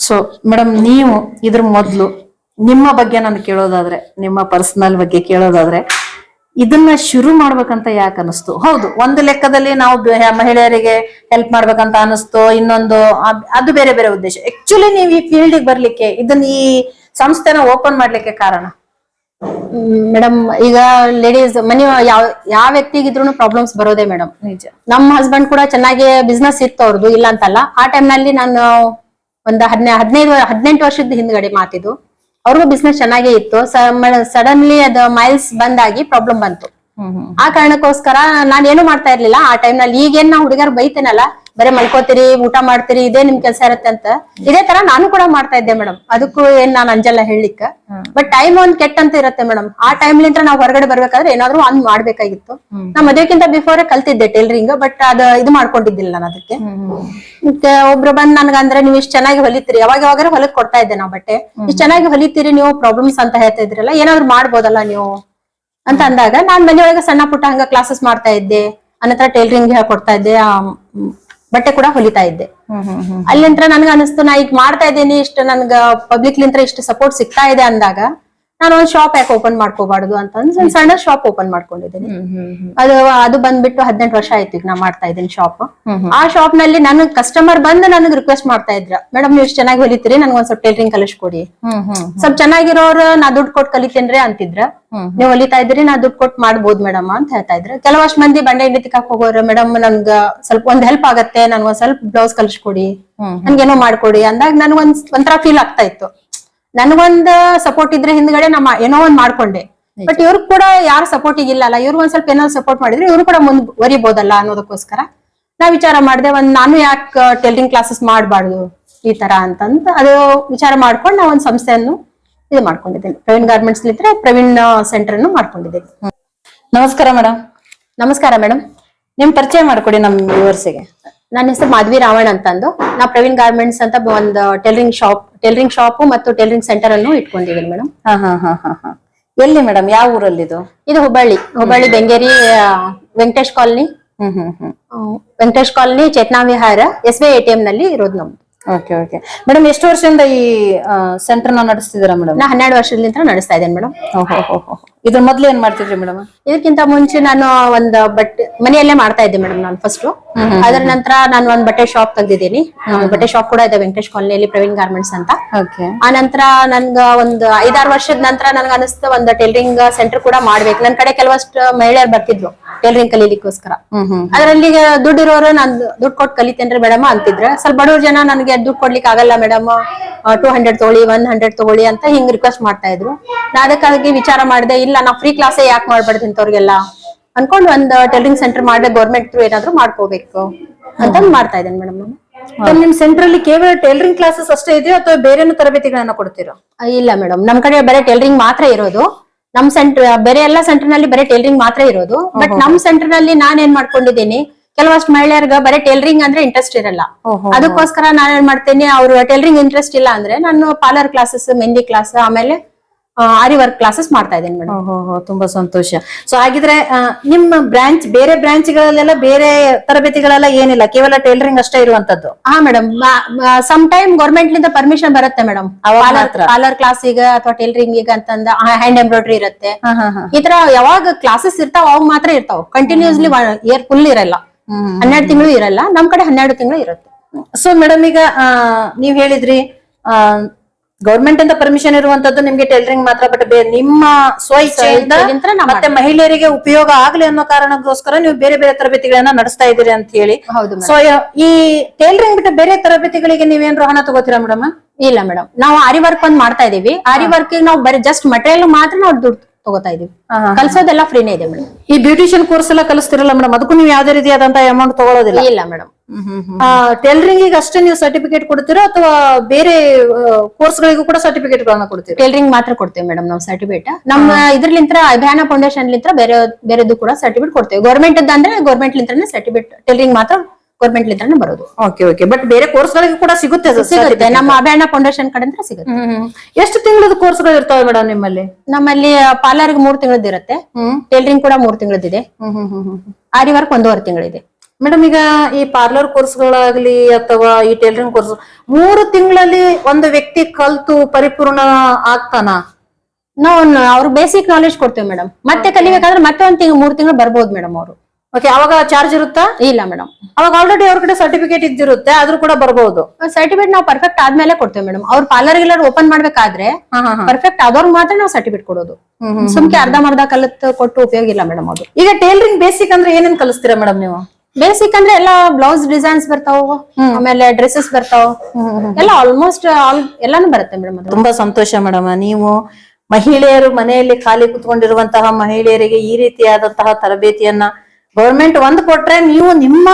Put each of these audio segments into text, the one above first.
So madam ನೀವು ಇದ್ರ ಮೊದ್ಲು ನಿಮ್ಮ ಬಗ್ಗೆ ನಾನು ಕೇಳೋದಾದ್ರೆ ನಿಮ್ಮ ಪರ್ಸನಲ್ ಬಗ್ಗೆ ಕೇಳೋದಾದ್ರೆ ಇದನ್ನ ಶುರು ಮಾಡ್ಬೇಕಂತ ಯಾಕೆ ಅನಿಸ್ತು? ಹೌದು ಒಂದು ಲೆಕ್ಕದಲ್ಲಿ ನಾವು ಮಹಿಳೆಯರಿಗೆ ಹೆಲ್ಪ್ ಮಾಡ್ಬೇಕಂತ ಅನಿಸ್ತು ಇನ್ನೊಂದು ಅದು ಬೇರೆ ಬೇರೆ ಉದ್ದೇಶ. ಆಕ್ಚುಲಿ ನೀವು ಈ ಫೀಲ್ಡ್ ಬರ್ಲಿಕ್ಕೆ ಇದನ್ನ ಈ ಸಂಸ್ಥೆನ ಓಪನ್ ಮಾಡ್ಲಿಕ್ಕೆ ಕಾರಣ? ಮೇಡಮ್ ಈಗ ಲೇಡೀಸ್ ಮನೆ ಯಾವ ಯಾವ ವ್ಯಕ್ತಿಗಿದ್ರು ಪ್ರಾಬ್ಲಮ್ಸ್ ಬರೋದೇ ಮೇಡಮ್ ನಿಜ. ನಮ್ಮ ಹಸ್ಬೆಂಡ್ ಕೂಡ ಚೆನ್ನಾಗಿ ಬಿಸ್ನೆಸ್ ಇತ್ತು ಅವ್ರದ್ದು ಇಲ್ಲ ಅಂತಲ್ಲ. ಆ ಟೈಮ್ನಲ್ಲಿ ನಾನು ಒಂದ್ ಹದಿನ ಹದಿನೈದು ಹದಿನೆಂಟು ವರ್ಷದ ಹಿಂದ್ಗಡೆ ಮಾತಿದು. ಅವ್ರಿಗೂ ಬಿಸ್ನೆಸ್ ಚೆನ್ನಾಗೇ ಇತ್ತು. ಸಡನ್ಲಿ ಅದು ಮೈಲ್ಸ್ ಬಂದಾಗಿ ಪ್ರಾಬ್ಲಮ್ ಬಂತು. ಆ ಕಾರಣಕ್ಕೋಸ್ಕರ ನಾನು ಏನು ಮಾಡ್ತಾ ಇರ್ಲಿಲ್ಲ. ಆ ಟೈಮ್ನಲ್ಲಿ ಈಗೇನ್ ನಾ ಹುಡುಗರು ಬೈತೇನಲ್ಲ ಬರೀ ಮಲ್ಕೋತೀರಿ ಊಟ ಮಾಡ್ತೀರಿ ಇದೇ ನಿಮ್ ಕೆಲಸ ಇರತ್ತೆ ಅಂತ. ಇದೇ ತರ ನಾನು ಕೂಡ ಮಾಡ್ತಾ ಇದ್ದೆ ಮೇಡಮ್. ಅದಕ್ಕೂ ಏನ್ ನಾನು ಅಂಜಲ್ಲ ಹೇಳಲಿಕ್ಕ. ಬಟ್ ಟೈಮ್ ಒಂದ್ ಕೆಟ್ಟ ಅಂತ ಇರತ್ತೆ ಮೇಡಮ್. ಆ ಟೈಮ್ ಲಿಂತ್ರ ನಾವು ಹೊರಗಡೆ ಬರ್ಬೇಕಾದ್ರೆ ಏನಾದ್ರು ಒಂದ್ ಮಾಡ್ಬೇಕಾಗಿತ್ತು. ನಾ ಮದ್ವೆಕ್ಕಿಂತ ಬಿಫೋರ್ ಕಲ್ತಿದ್ದೆ ಟೈಲರಿಂಗ್ ಬಟ್ ಅದ ಇದು ಮಾಡ್ಕೊಂಡಿದ್ದಿಲ್ಲ ನಾನು ಅದಕ್ಕೆ. ಮತ್ತೆ ಒಬ್ರು ಬಂದ್ ನನ್ಗ ಅಂದ್ರೆ ನೀವು ಇಷ್ಟ ಚೆನ್ನಾಗಿ ಹೊಲಿತೀರಿ. ಯಾವಾಗ ಯಾವಾಗ ಹೊಲಕ್ ಕೊಡ್ತಾ ಇದ್ದೆ ನಾವು ಬಟ್ಟೆ. ಇಷ್ಟ ಚೆನ್ನಾಗಿ ಹೊಲಿತೀರಿ ನೀವು? ಪ್ರಾಬ್ಲಮ್ಸ್ ಅಂತ ಹೇಳ್ತಾ ಇದ್ರಲ್ಲ ಏನಾದ್ರು ಮಾಡ್ಬೋದಲ್ಲ ನೀವು? ಅಂತ ಅಂದಾಗ ನಾನ್ ಮನೆಯೊಳಗೆ ಸಣ್ಣ ಪುಟ್ಟ ಹಂಗ ಕ್ಲಾಸಸ್ ಮಾಡ್ತಾ ಇದ್ದೆ. ಅನಂತರ ಟೈಲರಿಂಗ್ ಹೇಳ್ಕೊಡ್ತಾ ಇದ್ದೆ. ಬಟ್ಟೆ ಕೂಡ ಹೊಲಿತಾ ಇದ್ದೆ. ಅಲ್ಲಿಂತ್ರ ನನ್ಗ ಅನಿಸ್ತು, ನಾ ಈಗ ಮಾಡ್ತಾ ಇದ್ದೀನಿ, ಇಷ್ಟ ನನ್ಗ ಪಬ್ಲಿಕ್ ಲಿಂತ್ರ ಇಷ್ಟು ಸಪೋರ್ಟ್ ಸಿಗ್ತಾ ಇದೆ ಅಂದಾಗ ನಾನು ಒಂದ್ ಶಾಪ್ ಯಾಕೆ ಓಪನ್ ಮಾಡ್ಕೋಬಾರ್ದು ಅಂತ ಒಂದ್ ಸಣ್ಣ ಶಾಪ್ ಓಪನ್ ಮಾಡ್ಕೊಂಡಿದ್ದೀನಿ. ಅದು ಅದು ಬಂದ್ಬಿಟ್ಟು ಹದಿನೆಂಟು ವರ್ಷ ಆಯ್ತು ಈಗ ನಾ ಮಾಡ್ತಾ ಇದ್ದೀನಿ ಶಾಪ್. ಆ ಶಾಪ್ನಲ್ಲಿ ನನ್ ಕಸ್ಟಮರ್ ಬಂದು ನನಗ್ ರಿಕ್ವೆಸ್ಟ್ ಮಾಡ್ತಾ ಇದ್ರ ಮೇಡಮ್ ನೀವು ಇಷ್ಟು ಚೆನ್ನಾಗಿ ಹೊಲಿತೀರಿ ನನ್ಗೆ ಒಂದ್ ಸ್ವಲ್ಪ ಟೈಲರಿಂಗ್ ಕಲಿಸ್ಕೊಡಿ. ಸ್ವಲ್ಪ ಚೆನ್ನಾಗಿರೋರು ನಾ ದುಡ್ಡು ಕೊಟ್ಟು ಕಲಿತೇನ್ರಿ ಅಂತಿದ್ರ. ನೀವು ಹೊಲಿತಾ ಇದ್ರಿ ನಾ ದುಡ್ಡು ಕೊಟ್ಟು ಮಾಡ್ಬೋದು ಮೇಡಮ್ ಅಂತ ಹೇಳ್ತಾ ಇದ್ರ. ಕೆಲವಷ್ಟು ಮಂದಿ ಬಂಡೆ ಹಿಂಡಿ ತಿಕ್ಕಾಕ್ ಹೋಗೋರು ಮೇಡಮ್ ನನ್ಗ ಸ್ವಲ್ಪ ಒಂದ್ ಹೆಲ್ಪ್ ಆಗತ್ತೆ ನನ್ಗೆ ಒಂದ್ ಸ್ವಲ್ಪ ಬ್ಲೌಸ್ ಕಲಿಸ್ಕೊಡಿ ನನ್ಗೆ ಏನೋ ಮಾಡ್ಕೊಡಿ ಅಂದಾಗ ನನ್ಗೊಂದ್ ಒಂಥರ ಫೀಲ್ ಆಗ್ತಾ ಇತ್ತು. ನನ್ಗೊಂದ್ ಸಪೋರ್ಟ್ ಇದ್ರೆ ಹಿಂದ್ಗಡೆ ನಮ್ಮ ಏನೋ ಒಂದ್ ಮಾಡ್ಕೊಂಡೆ. ಬಟ್ ಇವ್ರು ಕೂಡ ಯಾರು ಸಪೋರ್ಟ್ ಇಲ್ಲ ಅಲ್ಲ ಇವ್ರು ಒಂದ್ ಸ್ವಲ್ಪ ಏನೋ ಸಪೋರ್ಟ್ ಮಾಡಿದ್ರೆ ಇವ್ರು ಕೂಡ ಮುಂದುವರಿಬೋದಲ್ಲ ಅನ್ನೋದಕ್ಕೋಸ್ಕರ. ನಾ ವಿಚಾರ ಮಾಡಿದೆ ಒಂದ್ ನಾನು ಯಾಕೆ ಟೈಲರಿಂಗ್ ಕ್ಲಾಸಸ್ ಮಾಡಬಾರ್ದು ಈ ತರ ಅಂತಂದ್ ಅದು ವಿಚಾರ ಮಾಡ್ಕೊಂಡು ನಾ ಒಂದ್ ಸಂಸ್ಥೆಯನ್ನು ಇದು ಮಾಡ್ಕೊಂಡಿದ್ದೇನೆ. ಪ್ರವೀಣ್ ಗಾರ್ಮೆಂಟ್ಸ್ ಇದ್ರೆ ಪ್ರವೀಣ್ ಸೆಂಟರ್ ಅನ್ನು ಮಾಡ್ಕೊಂಡಿದ್ದೇನೆ. ನಮಸ್ಕಾರ ಮೇಡಮ್ ನಮಸ್ಕಾರ ಮೇಡಮ್ ನಿಮ್ ಪರಿಚಯ ಮಾಡ್ಕೊಡಿ ನಮ್ ವ್ಯೂವರ್ಸಿಗೆ ನನ್ನ ಹೆಸರು ಮಾಧವಿ ರಾವಣ್ ಅಂತಂದು. ನಾ ಪ್ರವೀಣ್ ಗಾರ್ಮೆಂಟ್ಸ್ ಅಂತ ಒಂದು ಟೈಲರಿಂಗ್ ಶಾಪ್ ಟೈಲರಿಂಗ್ ಶಾಪ್ ಮತ್ತು ಟೈಲರಿಂಗ್ ಸೆಂಟರ್ ಅನ್ನು ಇಟ್ಕೊಂಡಿದ್ದೀನಿ ಮೇಡಮ್. ಹಾ ಹಾ ಹಾ ಹಾ ಹಾ. ಎಲ್ಲಿ ಮೇಡಮ್? ಯಾವ ಊರಲ್ಲಿ ಇದು ಇದು ಹುಬ್ಬಳ್ಳಿ. ಹುಬ್ಬಳ್ಳಿ ಬೆಂಗೇರಿ ಆ, ವೆಂಕಟೇಶ್ ಕಾಲನಿ. ಹ್ಮ್ ಹ್ಮ್ ಹ್ಮ್. Venkatesh colony Chetana Vihara S B I T M ನಲ್ಲಿ ಇರೋದು ನಮ್ದು. Okay okay. ಮೇಡಮ್ ಎಷ್ಟು ವರ್ಷದಿಂದ ಈ ಸೆಂಟರ್ನ ನಡೆಸ್ತಿದ್ದೀರಾ ಮೇಡಮ್? ನಾ ಹನ್ನೆರಡು ವರ್ಷದಿಂದ ನಡೆಸ್ತಾ ಇದ್ದೇನೆ ಮೇಡಮ್. ಇದ್ರ ಮೊದ್ಲು ಏನ್ ಮಾಡ್ತಿದ್ರಿ ಮೇಡಮ್? ಇದಕ್ಕಿಂತ ಮುಂಚೆ ನಾನು ಒಂದು ಬಟ್ಟೆ ಮನೆಯಲ್ಲೇ ಮಾಡ್ತಾ ಇದ್ದೆ ಮೇಡಮ್ ನಾನು ಫಸ್ಟ್ ಅದರ ನಂತರ ನಾನು ಒಂದ್ ಬಟ್ಟೆ ಶಾಪ್ ತೆಗ್ದಿದ್ದೀನಿ ಬಟ್ಟೆ ಶಾಪ್ ಕೂಡ ಇದೆ ವೆಂಕಟೇಶ್ ಕಾಲನಿಯಲ್ಲಿ ಪ್ರವೀಣ್ ಗಾರ್ಮೆಂಟ್ಸ್ ಅಂತ. ಆ ನಂತರ ನನ್ಗ ಒಂದ್ ಐದಾರು ವರ್ಷದ ನಂತರ ನನ್ಗ ಅನಿಸ್ತು ಒಂದು ಟೈಲರಿಂಗ್ ಸೆಂಟರ್ ಕೂಡ ಮಾಡ್ಬೇಕು. ನನ್ ಕಡೆ ಕೆಲವಷ್ಟು ಮಹಿಳೆಯರು ಬರ್ತಿದ್ರು ಟೈಲರಿಂಗ್ ಕಲೀಲಿಕ್ಕೋಸ್ಕರ. ಅದರಲ್ಲಿ ದುಡ್ಡು ಇರೋರು ನಾನ್ ದುಡ್ಡು ಕೊಟ್ಟು ಕಲಿತೇನ್ರಿ ಮೇಡಮ್ ಅಂತಿದ್ರೆ. ಸ್ವಲ್ಪ ಬಡವ್ರ ಜನ ನನಗೆ ದುಡ್ಡು ಕೊಡ್ಲಿಕ್ಕೆ ಆಗಲ್ಲ ಮೇಡಮ್. ಟೂ ಹಂಡ್ರೆಡ್ ತಗೊಳ್ಳಿ ಒನ್ ಹಂಡ್ರೆಡ್ ತಗೊಳ್ಳಿ ಅಂತ ಹಿಂಗ್ ರಿಕ್ವೆಸ್ಟ್ ಮಾಡ್ತಾ ಇದ್ರು. ನಾ ಅದಕ್ಕಾಗಿ ವಿಚಾರ ಮಾಡಿದೆ ಇಲ್ಲ ನಾ ಫ್ರೀ ಕ್ಲಾಸೇ ಯಾಕೆ ಮಾಡ್ಬಾರ್ದು ಇಂಥವ್ರಿಗೆಲ್ಲ? ಅನ್ಕೊಂಡು ಒಂದ್ ಟೈಲರಿಂಗ್ ಸೆಂಟರ್ ಮಾಡ್ಬೇಕು ಗೌರ್ಮೆಂಟ್ ಥ್ರೂ ಏನಾದ್ರು ಮಾಡ್ಕೋಬೇಕು. ಅಂತಂದ್ ಮಾಡ್ತಾ ಇದ್ದೇನೆ ಮೇಡಮ್ ನಾನು. ಮೇಡಮ್ ನಿಮ್ ಸೆಂಟರ್ ಅಲ್ಲಿ ಕೇವಲ ಟೈಲರಿಂಗ್ ಕ್ಲಾಸಸ್ ಅಷ್ಟೇ ಇದೆಯೋ ಅಥವಾ ಬೇರೆನೂ ತರಬೇತಿಗಳನ್ನ ಕೊಡ್ತೀರಾ? ಇಲ್ಲ ಮೇಡಮ್ ನಮ್ ಕಡೆ ಬರೀ ಟೈಲರಿಂಗ್ ಮಾತ್ರ ಇರೋದು. ನಮ್ ಸೆಂಟರ್ ಬೇರೆ ಎಲ್ಲಾ ಸೆಂಟರ್ನಲ್ಲಿ ಬರೀ ಟೈಲರಿಂಗ್ ಮಾತ್ರ ಇರೋದು. ಬಟ್ ನಮ್ ಸೆಂಟರ್ನಲ್ಲಿ ನಾನ್ ಏನ್ ಮಾಡ್ಕೊಂಡಿದ್ದೀನಿ ಕೆಲವಷ್ಟು ಮಹಿಳೆಯರ್ಗ ಬರೀ ಟೈಲರಿಂಗ್ ಅಂದ್ರೆ ಇಂಟ್ರೆಸ್ಟ್ ಇರಲ್ಲ. ಅದಕ್ಕೋಸ್ಕರ ನಾನ್ ಏನ್ ಮಾಡ್ತೇನೆ ಅವ್ರು ಟೈಲರಿಂಗ್ ಇಂಟ್ರೆಸ್ಟ್ ಇಲ್ಲ ಅಂದ್ರೆ ನಾನು ಪಾರ್ಲರ್ ಕ್ಲಾಸಸ್ ಮೆಹಂದಿ ಕ್ಲಾಸ್ ಆಮೇಲೆ ಆರಿ ವರ್ಕ್ ಕ್ಲಾಸಸ್ ಮಾಡ್ತಾ ಇದ್ದೀನಿ ಮೇಡಮ್ ತುಂಬಾ ಸಂತೋಷ. ಸೊ ಹಾಗಿದ್ರೆ ನಿಮ್ಮ ಬ್ರಾಂಚ್ ಬೇರೆ ಬ್ರಾಂಚ್ ಗಳಲ್ಲೆಲ್ಲ ಬೇರೆ ತರಬೇತಿಗಳೆಲ್ಲ ಏನಿಲ್ಲ ಕೇವಲ ಟೈಲರಿಂಗ್ ಅಷ್ಟೇ ಇರುವಂತದ್ದು? ಹಾ ಮೇಡಮ್ ಸಮ್ ಟೈಮ್ ಗೌರ್ಮೆಂಟ್ ಲಿಂದ ಪರ್ಮಿಷನ್ ಬರುತ್ತೆ ಮೇಡಮ್ ಪಾರ್ಲರ್ ಕ್ಲಾಸ್ ಈಗ ಕ್ಲಾಸಿಗೆ ಅಥವಾ ಟೈಲರಿಂಗ್ ಈಗ ಅಂತಂದ ಹ್ಯಾಂಡ್ ಎಂಬ್ರಾಯ್ಡ್ರಿ ಇರುತ್ತೆ. ಈ ತರ ಯಾವಾಗ ಕ್ಲಾಸಸ್ ಇರ್ತಾವ ಅವಾಗ ಮಾತ್ರ ಇರ್ತಾವ. ಕಂಟಿನ್ಯೂಸ್ಲಿ ಇಯರ್ ಫುಲ್ ಇರಲ್ಲ. ಹನ್ನೆರಡು ತಿಂಗಳು ಇರಲ್ಲ. ನಮ್ ಕಡೆ ಹನ್ನೆರಡು ತಿಂಗಳು ಇರುತ್ತೆ. ಸೊ ಮೇಡಮ್ ಈಗ ನೀವ್ ಹೇಳಿದ್ರಿ ಗೌರ್ಮೆಂಟ್ ಅಂತ ಪರ್ಮಿಷನ್ ಇರುವಂತದ್ದು ನಿಮ್ಗೆ ಟೈಲರಿಂಗ್ ಮಾತ್ರ ಬಟ್ ನಿಮ್ಮ ಸ್ವ ಇಚ್ಛೆಯಿಂದ ಇಚ್ಛೆಯಿಂದ ಮತ್ತೆ ಮಹಿಳೆಯರಿಗೆ ಉಪಯೋಗ ಆಗ್ಲಿ ಅನ್ನೋ ಕಾರಣಕ್ಕೋಸ್ಕರ ನೀವು ಬೇರೆ ಬೇರೆ ತರಬೇತಿಗಳನ್ನ ನಡೆಸ್ತಾ ಇದ್ದೀರಿ ಅಂತ ಹೇಳಿ. ಸೊ ಈ ಟೈಲರಿಂಗ್ ಬಿಟ್ಟು ಬೇರೆ ತರಬೇತಿಗಳಿಗೆ ನೀವೇನ್ರು ಹಣ ತಗೋತೀರಾ ಮೇಡಮ್ ಇಲ್ಲ ಮೇಡಮ್ ನಾವು ಆರಿ ವರ್ಕ್ ಒಂದ್ ಮಾಡ್ತಾ ಇದೀವಿ ಆರಿ ವರ್ಕ್ ನಾವು ಬರೀ ಜಸ್ಟ್ ಮಟೀರಿಯಲ್ ಮಾತ್ರ ನಾವು ದುಡ್ಡು ತಗೋತಾ ಇದೀವಿ ಕಲ್ಸೋದೆಲ್ಲ ಫ್ರೀನೇ ಇದೆ ಮೇಡಮ್ ಈ ಬ್ಯೂಟಿಷಿಯನ್ ಕೋರ್ಸ್ ಎಲ್ಲ ಕಲಿಸ್ತಿರಲ್ಲ ಮೇಡಮ್ ಅದಕ್ಕೂ ನೀವು ಯಾವ್ದೇ ರೀತಿಯಾದಂತ ಅಮೌಂಟ್ ತಗೊಳ್ಳೋದಿಲ್ಲ ಇಲ್ಲ ಮೇಡಮ್ ಟೈಲರಿಂಗ್ ಅಷ್ಟೇ ನೀವು ಸರ್ಟಿಫಿಕೇಟ್ ಕೊಡ್ತೀರಾ ಅಥವಾ ಬೇರೆ ಕೋರ್ಸ್ ಗಳಿಗೂ ಕೂಡ ಸರ್ಟಿಫಿಕೇಟ್ ಗಳನ್ನ ಕೊಡ್ತೀರಾ? ಟೈಲರಿಂಗ್ ಮಾತ್ರ ಕೊಡ್ತೇವೆ ಮೇಡಮ್ ನಾವು ಸರ್ಟಿಫಿಕೇಟ್ ನಮ್ಮ ಇದ್ರಲಿಂತ್ರ ಅಭಿಯಾನ ಫೌಂಡೇಶನ್ ಲಿಂತ ಬೇರೆ ಬೇರೆದು ಕೂಡ ಸರ್ಟಿಫಿಕೇಟ್ ಕೊಡ್ತೇವೆ. ಗೌರ್ಮೆಂಟ್ ಅಂದ್ರೆ ಗೌರ್ಮೆಂಟ್ ಲಿಂತ್ರನೇ ಸರ್ಟಿಫಿಕೇಟ್ ಟೈಲರಿಂಗ್ ಮಾತ್ರ ಗೌರ್ಮೆಂಟ್ ಲಿಂತ್ರನೇ ಬರೋದು. ಓಕೆ ಓಕೆ ಬಟ್ ಬೇರೆ ಕೋರ್ಸ್ ಗಳಿಗೂ ಕೂಡ ಸಿಗುತ್ತೆ ಸಿಗುತ್ತೆ. ನಮ್ಮ ಅಭಿಯಾನ ಫೌಂಡೇಶನ್ ಕಡೆಯಿಂದ ಸಿಗುತ್ತೆ. ಎಷ್ಟು ತಿಂಗಳದ ಕೋರ್ಸ್ಗಳು ಇರ್ತಾವೆ ಮೇಡಮ್ ನಿಮ್ಮಲ್ಲಿ? ನಮ್ಮಲ್ಲಿ ಪಾರ್ಲರ್ ಮೂರ್ ತಿಂಗಳದ್ದು ಇರುತ್ತೆ. ಟೈಲರಿಂಗ್ ಕೂಡ ಮೂರ್ ತಿಂಗಳದಿದೆ ಇದೆ ಆರಿ ವರ್ಕ್ ಒಂದೂವರೆ ತಿಂಗಳಿದೆ. ಮೇಡಮ್ ಈಗ ಈ ಪಾರ್ಲರ್ ಕೋರ್ಸ್ಗಳಾಗ್ಲಿ ಅಥವಾ ಈ ಟೈಲರಿಂಗ್ ಕೋರ್ಸ್ ಮೂರು ತಿಂಗಳಲ್ಲಿ ಒಂದು ವ್ಯಕ್ತಿ ಕಲ್ತು ಪರಿಪೂರ್ಣ ಆಗ್ತಾನ? ನಾವು ಅವ್ರಿಗೆ ಬೇಸಿಕ್ ನಾಲೆಜ್ ಕೊಡ್ತೇವೆ ಮೇಡಮ್. ಮತ್ತೆ ಕಲಿಬೇಕಾದ್ರೆ ಮತ್ತೆ ಒಂದ್ ತಿಂಗಳು ಮೂರ್ ತಿಂಗಳು ಬರ್ಬೋದು ಮೇಡಮ್ ಅವರು. ಓಕೆ ಅವಾಗ ಚಾರ್ಜ್ ಇರುತ್ತಾ? ಇಲ್ಲ ಮೇಡಮ್. ಅವಾಗ ಆಲ್ರೆಡಿ ಅವ್ರ ಕಡೆ ಸರ್ಟಿಫಿಕೇಟ್ ಇದ್ದಿರುತ್ತೆ ಆದ್ರೂ ಕೂಡ ಬರ್ಬೋದು. ಸರ್ಟಿಫಿಕೇಟ್ ನಾವು ಪರ್ಫೆಕ್ಟ್ ಆದ್ಮೇಲೆ ಕೊಡ್ತೇವೆ ಮೇಡಮ್. ಅವ್ರ ಪಾರ್ಲರ್ ಎಲ್ಲರೂ ಓಪನ್ ಮಾಡ್ಬೇಕಾದ್ರೆ ಪರ್ಫೆಕ್ಟ್ ಆದವ್ರಿಗೆ ಮಾತ್ರ ನಾವು ಸರ್ಟಿಫಿಕೇಟ್ ಕೊಡೋದು. ಸುಮ್ಕೆ ಅರ್ಧ ಮರ್ಧ ಕಲತ್ ಕೊಟ್ಟು ಉಪಯೋಗ ಇಲ್ಲ ಮೇಡಮ್ ಅದು. ಈಗ ಟೈಲರಿಂಗ್ ಬೇಸಿಕ್ ಅಂದ್ರೆ ಏನೇನ್ ಕಲಿಸ್ತೀರಾ ಮೇಡಮ್ ನೀವು? ಬೇಸಿಕ್ ಅಂದ್ರೆ ಎಲ್ಲ ಬ್ಲೌಸ್ ಡಿಸೈನ್ಸ್ ಬರ್ತಾವ ಆಮೇಲೆ ಡ್ರೆಸ್ಸಸ್ ಬರ್ತಾವ. ಎಲ್ಲ ಆಲ್ಮೋಸ್ಟ್ ಆಲ್ ಎಲ್ಲಾನು ಬರುತ್ತೆ ಮೇಡಮ್ ಅದು. ತುಂಬಾ ಸಂತೋಷ ಮೇಡಮ್. ನೀವು ಮಹಿಳೆಯರು ಮನೆಯಲ್ಲಿ ಖಾಲಿ ಕುತ್ಕೊಂಡಿರುವಂತಹ ಮಹಿಳೆಯರಿಗೆ ಈ ರೀತಿಯಾದಂತಹ ತರಬೇತಿಯನ್ನ ಗೌರ್ಮೆಂಟ್ ಒಂದು ಕೊಟ್ರೆ ನೀವು ನಿಮ್ಮ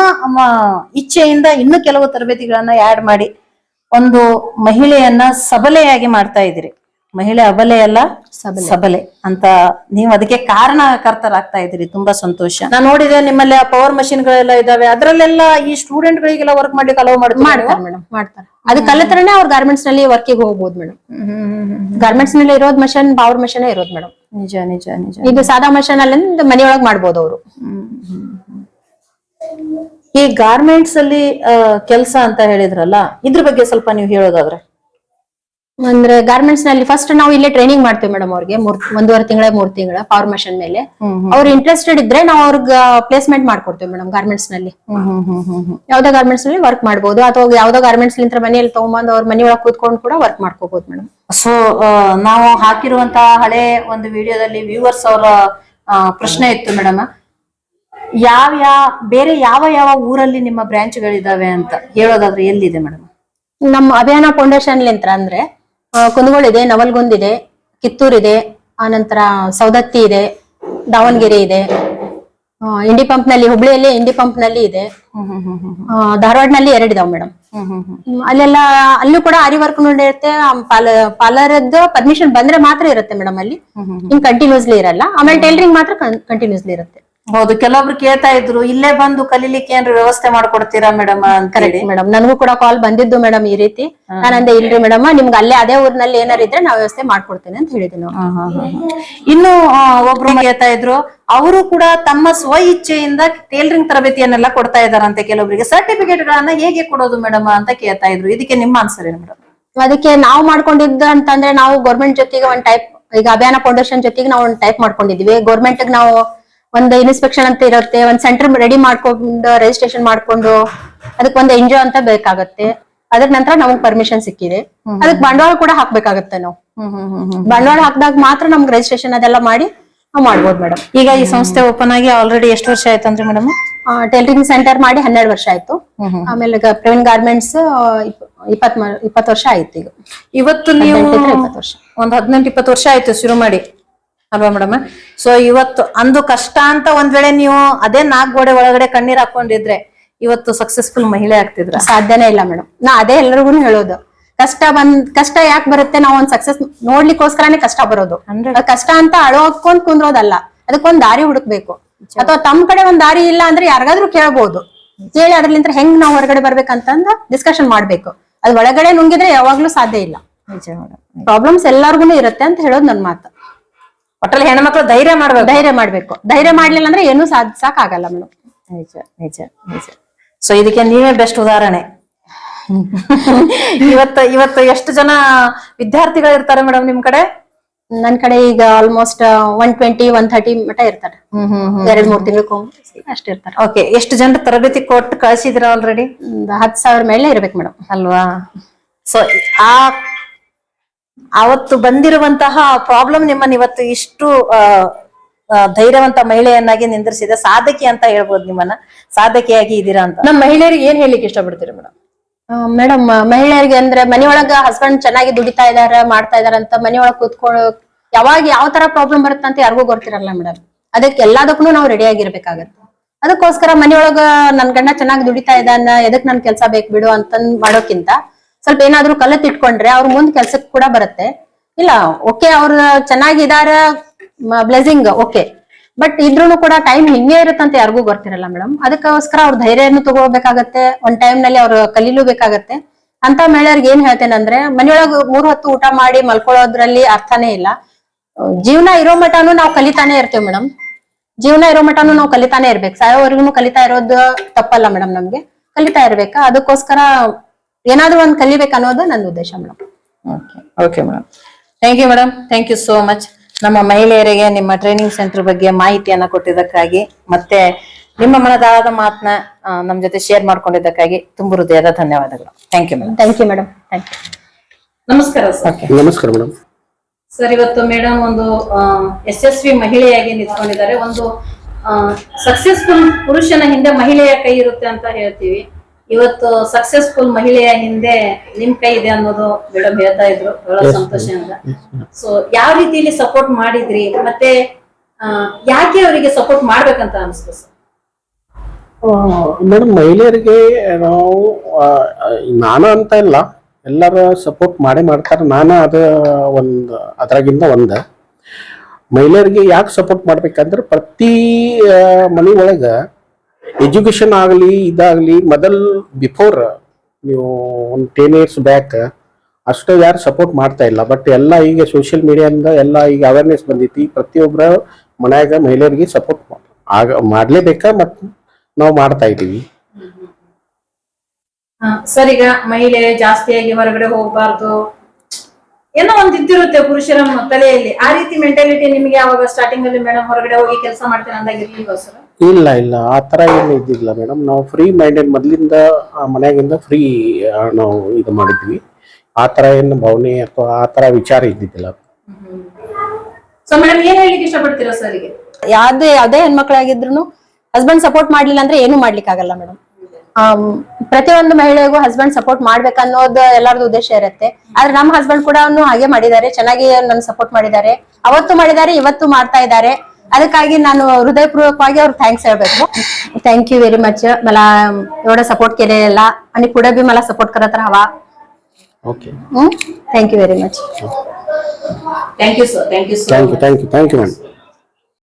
ಇಚ್ಛೆಯಿಂದ ಇನ್ನು ಕೆಲವು ತರಬೇತಿಗಳನ್ನ ಆಡ್ ಮಾಡಿ ಒಂದು ಮಹಿಳೆಯನ್ನ ಸಬಲೆಯಾಗಿ ಮಾಡ್ತಾ ಇದ್ದೀರಿ. ಮಹಿಳೆ ಅಬಲೆ ಅಲ್ಲ ಸಬಲೆ. ಅಂತ ನೀವು ಅದಕ್ಕೆ ಕಾರಣಕರ್ತರಾಗ್ತಾ ಇದ್ದೀರಿ ತುಂಬಾ ಸಂತೋಷ. ನಾನು ನೋಡಿದೆ ನಿಮ್ಮಲ್ಲಿ ಆ ಪವರ್ ಮಷಿನ್ ಗಳೆಲ್ಲ ಇದಾವೆ ಅದ್ರಲ್ಲೆಲ್ಲ ಈ ಸ್ಟೂಡೆಂಟ್ ಗಳಿಗೆಲ್ಲ ವರ್ಕ್ ಮಾಡ್ಲಿಕ್ಕೆ ಅಲೋ ಮಾಡ್ತಾರೆ ಮಾಡ್ತಾರೆ ಮೇಡಮ್ ಮಾಡ್ತಾರೆ. ಅದು ಕಲಿತರನೇ ಅವ್ರ ಗಾರ್ಮೆಂಟ್ಸ್ನಲ್ಲಿ ವರ್ಕಿಗೆ ಹೋಗ್ಬೋದು ಮೇಡಮ್. ಗಾರ್ಮೆಂಟ್ಸ್ನಲ್ಲಿ ಇರೋದ್ ಮಷನ್ ಪವರ್ ಮಷನ್ ಇರೋದು ಮೇಡಮ್. ನಿಜ ನಿಜ ನಿಜ. ಇದು ಸಾದಾ ಮಷನ್ ಅಲ್ಲಿ ಮನೆಯೊಳಗೆ ಮಾಡ್ಬೋದು ಅವರು. ಈ ಗಾರ್ಮೆಂಟ್ಸ್ ಅಲ್ಲಿ ಕೆಲಸ ಅಂತ ಹೇಳಿದ್ರಲ್ಲ ಇದ್ರ ಬಗ್ಗೆ ಸ್ವಲ್ಪ ನೀವು ಹೇಳೋದಾದ್ರೆ. ಅಂದ್ರೆ ಗಾರ್ಮೆಂಟ್ಸ್ನಲ್ಲಿ ಫಸ್ಟ್ ನಾವು ಇಲ್ಲೇ ಟ್ರೈನಿಂಗ್ ಮಾಡ್ತೇವೆ ಮೇಡಮ್ ಅವ್ರಿಗೆ ಮೂರ್ ಒಂದೂವರೆ ತಿಂಗಳ ಮೂರ್ ತಿಂಗಳ ಫಾರ್ಮೇಶನ್ ಮೇಲೆ. ಅವ್ರು ಇಂಟ್ರೆಸ್ಟೆಡ್ ಇದ್ರೆ ನಾವು ಅವ್ರಿಗೆ ಪ್ಲೇಸ್ಮೆಂಟ್ ಮಾಡ್ಕೊಡ್ತೇವೆ ಮೇಡಮ್ ಗಾರ್ಮೆಂಟ್ಸ್ನಲ್ಲಿ. ಯಾವ್ದೋ ಗಾರ್ಮೆಂಟ್ಸ್ನಲ್ಲಿ ವರ್ಕ್ ಮಾಡಬಹುದು ಅಥವಾ ಯಾವ್ದೋ ಗಾರ್ಮೆಂಟ್ಸ್ ಲಿಂತ್ರ ಮನೆಯಲ್ಲಿ ತಗೊಂಬಂದು ಅವ್ರ ಮನೆ ಒಳಗೆ ಕೂತ್ಕೊಂಡು ಕೂಡ ವರ್ಕ್ ಮಾಡ್ಕೋಬಹುದು ಮೇಡಮ್ ಸೊ ನಾವು ಹಾಕಿರುವಂತಹ ಹಳೆ ಒಂದು ವಿಡಿಯೋದಲ್ಲಿ ವ್ಯೂವರ್ಸ್ ಅವರ ಪ್ರಶ್ನೆ ಇತ್ತು ಮೇಡಮ್ ಯಾವ ಯಾವ ಬೇರೆ ಯಾವ ಯಾವ ಊರಲ್ಲಿ ನಿಮ್ಮ ಬ್ರಾಂಚ್ಗಳಿದಾವೆ ಅಂತ ಹೇಳೋದಾದ್ರೆ ಎಲ್ಲಿದೆ ಮೇಡಮ್ ನಮ್ಮ ಅಭಿಯಾನ ಫೌಂಡೇಶನ್ ಲಿಂತ ಅಂದ್ರೆ ಕುಂದಗೋಳ ಇದೆ ನವಲ್ಗುಂದ್ ಇದೆ ಕಿತ್ತೂರ್ ಇದೆ ಆನಂತರ ಸೌದತ್ತಿ ಇದೆ ದಾವಣಗೆರೆ ಇದೆ ಇಂಡಿ ಪಂಪ್ನಲ್ಲಿ ಹುಬ್ಳಿಯಲ್ಲಿ ಇಂಡಿ ಪಂಪ್ನಲ್ಲಿ ಇದೆ ಧಾರವಾಡ ನಲ್ಲಿ ಎರಡು ಇದಾವ್ ಮೇಡಮ್ ಅಲ್ಲೆಲ್ಲ ಅಲ್ಲೂ ಕೂಡ ಆರಿ ವರ್ಕ್ ನೋಡಿರುತ್ತೆ. ಪಾರ್ಲರ್ದು ಪರ್ಮಿಷನ್ ಬಂದ್ರೆ ಮಾತ್ರ ಇರುತ್ತೆ ಮೇಡಮ್ ಅಲ್ಲಿ. ಇನ್ ಕಂಟಿನ್ಯೂಸ್ಲಿ ಇರಲ್ಲ. ಆಮೇಲೆ ಟೈಲರಿಂಗ್ ಮಾತ್ರ ಕಂಟಿನ್ಯೂಸ್ಲಿ ಇರುತ್ತೆ. ಹೌದು ಕೆಲವೊಬ್ರು ಕೇಳ್ತಾ ಇದ್ರು ಇಲ್ಲೇ ಬಂದು ಕಲೀಲಿಕ್ಕೆ ಏನ್ರ ವ್ಯವಸ್ಥೆ ಮಾಡ್ಕೊಡ್ತೀರಾ ಮೇಡಮ್ ಅಂತ ಹೇಳಿ. ಮೇಡಮ್ ನನಗೂ ಕೂಡ ಕಾಲ್ ಬಂದಿದ್ದು ಮೇಡಮ್ ಈ ರೀತಿ. ನಾನು ಅಂದೆ ಇಲ್ರಿ ಮೇಡಮ್ ನಿಮ್ಗೆ ಅಲ್ಲೇ ಅದೇ ಊರಿನಲ್ಲಿ ಏನಾರ ಇದ್ರೆ ನಾವು ವ್ಯವಸ್ಥೆ ಮಾಡ್ಕೊಡ್ತೇನೆ ಅಂತ ಹೇಳಿದ್ವಿ. ಇನ್ನು ಒಬ್ರು ಕೇಳ್ತಾ ಇದ್ರು ಅವರು ಕೂಡ ತಮ್ಮ ಸ್ವ ಇಚ್ಛೆಯಿಂದ ಟೇಲರಿಂಗ್ ತರಬೇತಿಯನ್ನೆಲ್ಲ ಕೊಡ್ತಾ ಇದಾರಂತೆ ಕೆಲವರಿಗೆ ಸರ್ಟಿಫಿಕೇಟ್ ಗಳನ್ನ ಹೇಗೆ ಕೊಡೋದು ಮೇಡಮ್ ಅಂತ ಕೇಳ್ತಾ ಇದ್ರು. ಇದಕ್ಕೆ ನಿಮ್ಮ ಆನ್ಸರ್ ಏನು ಮೇಡಮ್ ಅದಕ್ಕೆ ನಾವು ಮಾಡ್ಕೊಂಡಿದ್ದು ಅಂತಂದ್ರೆ ನಾವು ಗೌರ್ಮೆಂಟ್ ಜೊತೆಗೆ ಒಂದ್ ಟೈಪ್ ಈಗ ಅಭಿಯಾನ ಫೌಂಡೇಶನ್ ಜೊತೆಗೆ ನಾವು ಒಂದ್ ಟೈಪ್ ಮಾಡ್ಕೊಂಡಿದ್ವಿ ಗೌರ್ಮೆಂಟ್ ನಾವು ಒಂದು ಇನ್ಸ್ಪೆಕ್ಷನ್ ಅಂತ ಇರುತ್ತೆ ಒಂದ್ ಸೆಂಟರ್ ರೆಡಿ ಮಾಡ್ಕೊಂಡು ರಿಜಿಸ್ಟ್ರೇಷನ್ ಮಾಡ್ಕೊಂಡು ಅದಕ್ಕೆ ಒಂದ್ ಎನ್ ಅಂತ ಬೇಕಾಗತ್ತೆ. ಅದ್ರ ನಂತರ ನಮಗ್ ಪರ್ಮಿಷನ್ ಸಿಕ್ಕಿದೆ. ಅದಕ್ಕೆ ಬಂಡವಾಳ ಕೂಡ ಹಾಕ್ಬೇಕಾಗತ್ತೆ ನಾವು. ಬಂಡವಾಳ ಹಾಕಿದಾಗ ಮಾತ್ರ ನಮ್ಗೆ ರಿಜಿಸ್ಟ್ರೇಷನ್ ಅದೆಲ್ಲ ಮಾಡಿ ನಾವು ಮಾಡ್ಬೋದು ಮೇಡಮ್ ಈಗ ಈ ಸಂಸ್ಥೆ ಓಪನ್ ಆಗಿ ಆಲ್ರೆಡಿ ಎಷ್ಟು ವರ್ಷ ಆಯ್ತು ಅಂದ್ರೆ ಮೇಡಮ್ ಟೈಲರಿಂಗ್ ಸೆಂಟರ್ ಮಾಡಿ ಹನ್ನೆರಡು ವರ್ಷ ಆಯ್ತು. ಆಮೇಲೆ ಪ್ರವೀಣ್ ಗಾರ್ಮೆಂಟ್ಸ್ ಇಪ್ಪತ್ ಇಪ್ಪತ್ತು ವರ್ಷ ಆಯ್ತು ಈಗ. ಇವತ್ತು ನೀವು ಒಂದ್ ಹದಿನೆಂಟು ಇಪ್ಪತ್ತು ವರ್ಷ ಆಯ್ತು ಶುರು ಮಾಡಿ. ಅಲ್ವಾ ಮೇಡಮ್ ಸೊ ಇವತ್ತು ಅಂದು ಕಷ್ಟ ಅಂತ ಒಂದ್ ವೇಳೆ ನೀವು ಅದೇ ನಾಲ್ಕು ಗೋಡೆ ಒಳಗಡೆ ಕಣ್ಣೀರ್ ಹಾಕೊಂಡಿದ್ರೆ ಇವತ್ತು ಸಕ್ಸಸ್ಫುಲ್ ಮಹಿಳೆ ಆಗ್ತಿದ್ರ? ಸಾಧ್ಯನೇ ಇಲ್ಲ ಮೇಡಮ್ ನಾ ಅದೇ ಎಲ್ಲರಿಗೂ ಹೇಳೋದು. ಕಷ್ಟ ಬಂದ್ ಕಷ್ಟ ಯಾಕೆ ಬರುತ್ತೆ ನಾವು ಒಂದ್ ಸಕ್ಸಸ್ ನೋಡ್ಲಿಕ್ಕೋಸ್ಕರನೇ ಕಷ್ಟ ಬರೋದು. ಕಷ್ಟ ಅಂತ ಅಳೋಕೊಂಡ್ ಕುಂದ್ರೋದಲ್ಲ ಅದಕ್ಕೊಂದ್ ದಾರಿ ಹುಡುಕ್ಬೇಕು. ಅಥವಾ ತಮ್ ಕಡೆ ಒಂದ್ ದಾರಿ ಇಲ್ಲ ಅಂದ್ರೆ ಯಾರಿಗಾದ್ರೂ ಕೇಳ್ಬೋದು. ಕೇಳಿ ಅದ್ರಲಿಂದ ಹೆಂಗ್ ನಾವು ಹೊರಗಡೆ ಬರ್ಬೇಕಂತಂದ ಡಿಸ್ಕಷನ್ ಮಾಡ್ಬೇಕು. ಅದ್ ಒಳಗಡೆ ನುಂಗಿದ್ರೆ ಯಾವಾಗ್ಲೂ ಸಾಧ್ಯ ಇಲ್ಲ. ಪ್ರಾಬ್ಲಮ್ಸ್ ಎಲ್ಲಾರ್ಗು ಇರುತ್ತೆ ಅಂತ ಹೇಳೋದು ನನ್ ಮಾತು. ಒಟ್ಟಲ್ಲಿ ಹೆಣ್ಮಕ್ಳು ಧೈರ್ಯ ಮಾಡ್ಬೇಕು. ಧೈರ್ಯ ಮಾಡ್ಬೇಕು. ಧೈರ್ಯ ಮಾಡ್ಲಿಲ್ಲ ಅಂದ್ರೆ ಏನು ಸಾಧಿಸಕ್ ಆಗಲ್ಲ ಮೇಡಮ್. ನಿಜ ನಿಜ ನಿಜ. ಸೊ ಇದಕ್ಕೆ ನೀವೇ ಬೆಸ್ಟ್ ಉದಾಹರಣೆ. ಇವತ್ತು ಇವತ್ತು ಎಷ್ಟು ಜನ ವಿದ್ಯಾರ್ಥಿಗಳು ಇರ್ತಾರೆ ಮೇಡಮ್ ನಿಮ್ ಕಡೆ? ನನ್ ಕಡೆ ಈಗ almost one twenty one thirty ಮಟ ಇರ್ತಾರೆ. ಎರಡ್ ಮೂರ್ ತಿಂಗಳಿಗೆ ಅಷ್ಟೇ ಇರ್ತಾರೆ. ಓಕೆ ಎಷ್ಟು ಜನರು ತರಬೇತಿ ಕೊಟ್ಟು ಕಳಿಸಿದ್ರ ಆಲ್ರೆಡಿ ಹತ್ತು ಸಾವಿರ ಮೇಲೆ ಇರ್ಬೇಕು ಮೇಡಮ್. ಅಲ್ವಾ? ಸೊ ಆ ಅವತ್ತು ಬಂದಿರುವಂತಹ ಪ್ರಾಬ್ಲಮ್ ನಿಮ್ಮನ್ನ ಇವತ್ತು ಇಷ್ಟು ಧೈರ್ಯವಂತ ಮಹಿಳೆಯನ್ನಾಗಿ ನಿಂದ್ರಿಸಿದೆ. ಸಾಧಕಿ ಅಂತ ಹೇಳ್ಬೋದು ನಿಮ್ಮನ್ನ. ಸಾಧಕಿಯಾಗಿ ಇದ್ದೀರಾ ಅಂತ. ನಮ್ಮ ಮಹಿಳೆಯರಿಗೆ ಏನ್ ಹೇಳಿಕ್ಕೆ ಇಷ್ಟಪಡ್ತೀರಿ ಮೇಡಮ್? ಮೇಡಮ್ ಮಹಿಳೆಯರಿಗೆ ಅಂದ್ರೆ ಮನೆಯೊಳಗ ಹಸ್ಬೆಂಡ್ ಚೆನ್ನಾಗಿ ದುಡಿತಾ ಇದಾರ ಮಾಡ್ತಾ ಇದಾರ ಅಂತ ಮನೆಯೊಳಗ ಕೂತ್ಕೊಳ್ಳೋ ಯಾವಾಗ ಯಾವ ತರ ಪ್ರಾಬ್ಲಮ್ ಬರುತ್ತೆ ಅಂತ ಯಾರಿಗೂ ಗೊತ್ತಿರಲ್ಲ ಮೇಡಮ್. ಅದಕ್ಕೆ ಎಲ್ಲದಕ್ಕೂ ನಾವು ರೆಡಿ ಆಗಿರ್ಬೇಕಾಗತ್ತೆ. ಅದಕ್ಕೋಸ್ಕರ ಮನೆಯೊಳಗ ನನ್ ಗಂಡ ಚೆನ್ನಾಗಿ ದುಡಿತಾ ಇದ್ದಾನ ಎದಕ್ ನನ್ ಕೆಲ್ಸ ಬೇಕು ಬಿಡು ಅಂತ ಮಾಡೋಕ್ಕಿಂತ ಸ್ವಲ್ಪ ಏನಾದ್ರೂ ಕಲತ್ ಇಟ್ಕೊಂಡ್ರೆ ಅವ್ರ ಮುಂದ್ ಕೆಲ್ಸಕ್ ಕೂಡ ಬರುತ್ತೆ. ಇಲ್ಲ ಓಕೆ ಅವ್ರ ಚೆನ್ನಾಗಿದಾರ ಬ್ಲೆಸಿಂಗ್ ಓಕೆ ಬಟ್ ಇದ್ರೂ ಕೂಡ ಟೈಮ್ ಹಿಂಗೆ ಇರುತ್ತಂತ ಯಾರಿಗೂ ಗೊತ್ತಿರಲ್ಲ ಮೇಡಮ್ ಅದಕ್ಕೋಸ್ಕರ ಅವ್ರ ಧೈರ್ಯನು ತಗೋಬೇಕಾಗತ್ತೆ. ಒಂದ್ ಟೈಮ್ನಲ್ಲಿ ಅವ್ರು ಕಲೀಲು ಬೇಕಾಗತ್ತೆ. ಅಂತ ಮಹಿಳೆಯರ್ಗೆ ಏನ್ ಹೇಳ್ತೇನಂದ್ರೆ ಮನೆಯೊಳಗ ಮೂರ್ ಹೊತ್ತು ಊಟ ಮಾಡಿ ಮಲ್ಕೊಳ್ಳೋದ್ರಲ್ಲಿ ಅರ್ಥನೇ ಇಲ್ಲ. ಜೀವನ ಇರೋ ಮಟನು ನಾವು ಕಲಿತಾನೆ ಇರ್ತೇವೆ ಮೇಡಮ್ ಜೀವನ ಇರೋ ಮಟನು ನಾವು ಕಲಿತಾನೆ ಇರ್ಬೇಕು. ಸಾಯೋವರೆಗೂ ಕಲಿತಾ ಇರೋದು ತಪ್ಪಲ್ಲ ಮೇಡಮ್ ನಮ್ಗೆ. ಕಲಿತಾ ಇರ್ಬೇಕಾ? ಅದಕ್ಕೋಸ್ಕರ ಏನಾದ್ರೂ ಒಂದ್ ಕಲಿಬೇಕು ಅನ್ನೋದು ನನ್ನ ಉದ್ದೇಶ madam. Okay okay madam. Thank you madam. Thank you so much ನಮ್ಮ ಮಹಿಳೆಯರಿಗೆ ನಿಮ್ಮ ಟ್ರೈನಿಂಗ್ ಸೆಂಟರ್ ಬಗ್ಗೆ ಮಾಹಿತಿಯನ್ನ ಕೊಟ್ಟಿದ್ದಕ್ಕಾಗಿ ಮತ್ತೆ ನಿಮ್ಮ ಮನದಾಳದ ಮಾತನ್ನ ನಮ್ಮ ಜೊತೆ ಶೇರ್ ಮಾಡ್ಕೊಂಡಿದ್ದಕ್ಕಾಗಿ ತುಂಬ ಹೃದಯದ ಧನ್ಯವಾದಗಳು. Thank you madam. Thank you madam. Thank you ನಮಸ್ಕಾರ ಸರ್. ನಮಸ್ಕಾರ ಮೇಡಮ್. ಸರ್ ಇವತ್ತು ಮೇಡಮ್ ಒಂದು ಯಶಸ್ವಿ ಮಹಿಳೆಯಾಗಿ ನಿಂತ್ಕೊಂಡಿದ್ದಾರೆ. ಒಂದು ಸಕ್ಸಸ್ಫುಲ್ ಪುರುಷನ ಹಿಂದೆ ಮಹಿಳೆಯ ಕೈ ಇರುತ್ತೆ ಅಂತ ಹೇಳ್ತೀವಿ. ಇವತ್ತು ಸಕ್ಸಸ್ಫುಲ್ ಮಹಿಳೆಯ ಹಿಂದೆ ನಿಮ್ ಕೈ ಇದೆ ಅನ್ನೋದು ಮೇಡಮ್ ಹೇಳ್ತಾ ಇದ್ರು. ಬಹಳ ಸಂತೋಷದಿಂದ ಸೊ ಯಾವ ರೀತಿಯಲ್ಲಿ ಸಪೋರ್ಟ್ ಮಾಡಿದ್ರಿ? ಮತ್ತೆ ಯಾಕೆ ಅವರಿಗೆ ಸಪೋರ್ಟ್ ಮಾಡ್ಬೇಕಂತ ಅನಿಸ್ತು ಸರ್? ಮೇಡಮ್ ಮಹಿಳೆಯರಿಗೆ ನಾವು ನಾನು ಅಂತ ಇಲ್ಲ. ಎಲ್ಲರೂ ಸಪೋರ್ಟ್ ಮಾಡೇ ಮಾಡ್ತಾರೆ. ನಾನು ಅದ ಒಂದು ಅದ್ರಾಗಿಂದ ಒಂದ. ಮಹಿಳೆಯರಿಗೆ ಯಾಕೆ ಸಪೋರ್ಟ್ ಮಾಡ್ಬೇಕಂದ್ರೆ ಪ್ರತಿ ಮನೆ ಒಳಗ ಎಜುಕೇಶನ್ ಆಗಲಿ, ಇದಾಗಲಿ, ಮೊದಲ್ ಬಿಫೋರ್ ನೀವು ಒಂದು ಟೆನ್ ಇಯರ್ಸ್ ಬ್ಯಾಕ್ ಅಷ್ಟು ಯಾರು ಸಪೋರ್ಟ್ ಮಾಡ್ತಾ ಇಲ್ಲ. ಬಟ್ ಎಲ್ಲ ಈಗ ಸೋಷಿಯಲ್ ಮೀಡಿಯಾದಿಂದ ಎಲ್ಲ ಈಗ ಅವೇರ್ನೆಸ್ ಬಂದೈತಿ. ಪ್ರತಿಯೊಬ್ಬರ ಮನ್ಯಾಗ ಮಹಿಳೆಯರಿಗೆ ಸಪೋರ್ಟ್ ಆಗ ಮಾಡ್ಲೇಬೇಕಾ? ಮತ್ತು ನಾವು ಮಾಡ್ತಾ ಇದ್ದೀವಿ. ಸರ್ ಈಗ ಮಹಿಳೆ ಜಾಸ್ತಿಯಾಗಿ ಹೊರಗಡೆ ಹೋಗಬಾರ್ದು. ಏನೋ ಒಂದ್ ಇದ್ದಿರುತ್ತೆ ಪುರುಷರ ತಲೆಯಲ್ಲಿ. ಆ ರೀತಿ ಮೆಂಟಾಲಿಟಿ ನಿಮಗೆ ಯಾವಾಗ ಸ್ಟಾರ್ಟಿಂಗ್ ಅಲ್ಲಿ ಮೇಡಮ್ ಹೊರಗಡೆ ಹೋಗಿ ಕೆಲಸ ಮಾಡ್ತೇನೆ ಅಂದಾಗ ಇಲ್ಲ ಇಲ್ಲ. ಆ ಥರ ಏನು ಇದ್ದಿಲ್ಲ ಮೇಡಮ್ ನಾವು ಫ್ರೀ ಮೈಂಡೆಡ್ ಮೊದಲಿಂದ ಮನೆಯಾಗಿಂದ ಫ್ರೀ ನಾವು ಇದು ಮಾಡಿದ್ವಿ. ಆ ಥರ ಏನು ಭಾವನೆ ಅಥವಾ ಆ ಥರ ವಿಚಾರ ಇದ್ದಿದ್ದಿಲ್ಲ. ಸೊ ಮೇಡಮ್ ಏನ್ ಹೇಳಿಕ್ಕೆ ಇಷ್ಟಪಡ್ತೀರಾ ಸರ್ ಈಗ ಯಾವ್ದೇ ಯಾವ್ದೇ ಹೆಣ್ಮಕ್ಳಾಗಿದ್ರು ಹಸ್ಬೆಂಡ್ ಸಪೋರ್ಟ್ ಮಾಡ್ಲಿಲ್ಲ ಅಂದ್ರೆ ಏನು ಮಾಡ್ಲಿಕ್ಕೆ ಆಗಲ್ಲ ಮೇಡಮ್ ಪ್ರತಿಯೊಂದು ಮಹಿಳೆಗೂ ಹಸ್ಬೆಂಡ್ ಸಪೋರ್ಟ್ ಮಾಡ್ಬೇಕನ್ನೋದು ಎಲ್ಲರದು ಉದ್ದೇಶ ಇರುತ್ತೆ. ಆದ್ರೆ ನಮ್ಮ ಹಸ್ಬೆಂಡ್ ಕೂಡ ಹಾಗೆ ಮಾಡಿದ್ದಾರೆ. ಚೆನ್ನಾಗಿ ನನ್ ಸಪೋರ್ಟ್ ಮಾಡಿದ್ದಾರೆ. ಅವತ್ತು ಮಾಡಿದ್ದಾರೆ ಇವತ್ತು ಮಾಡ್ತಾ ಇದ್ದಾರೆ. ಅದಕ್ಕಾಗಿ ನಾನು ಹೃದಯಪೂರ್ವಕವಾಗಿ ಅವ್ರ ಥ್ಯಾಂಕ್ಸ್ ಹೇಳ್ಬೇಕು. ಥ್ಯಾಂಕ್ ಯು ವೆರಿ ಮಚ್ ಮಲ ಎವಡ ಸಪೋರ್ಟ್ ಎಲ್ಲ ಅನಿ ಕೂಡ ಬಿ ಮಲ ಸಪೋರ್ಟ್ ಕರತ್ರ ಹವ. Okay thank you very much thank you sir thank you sir thank you thank you thank you ma'am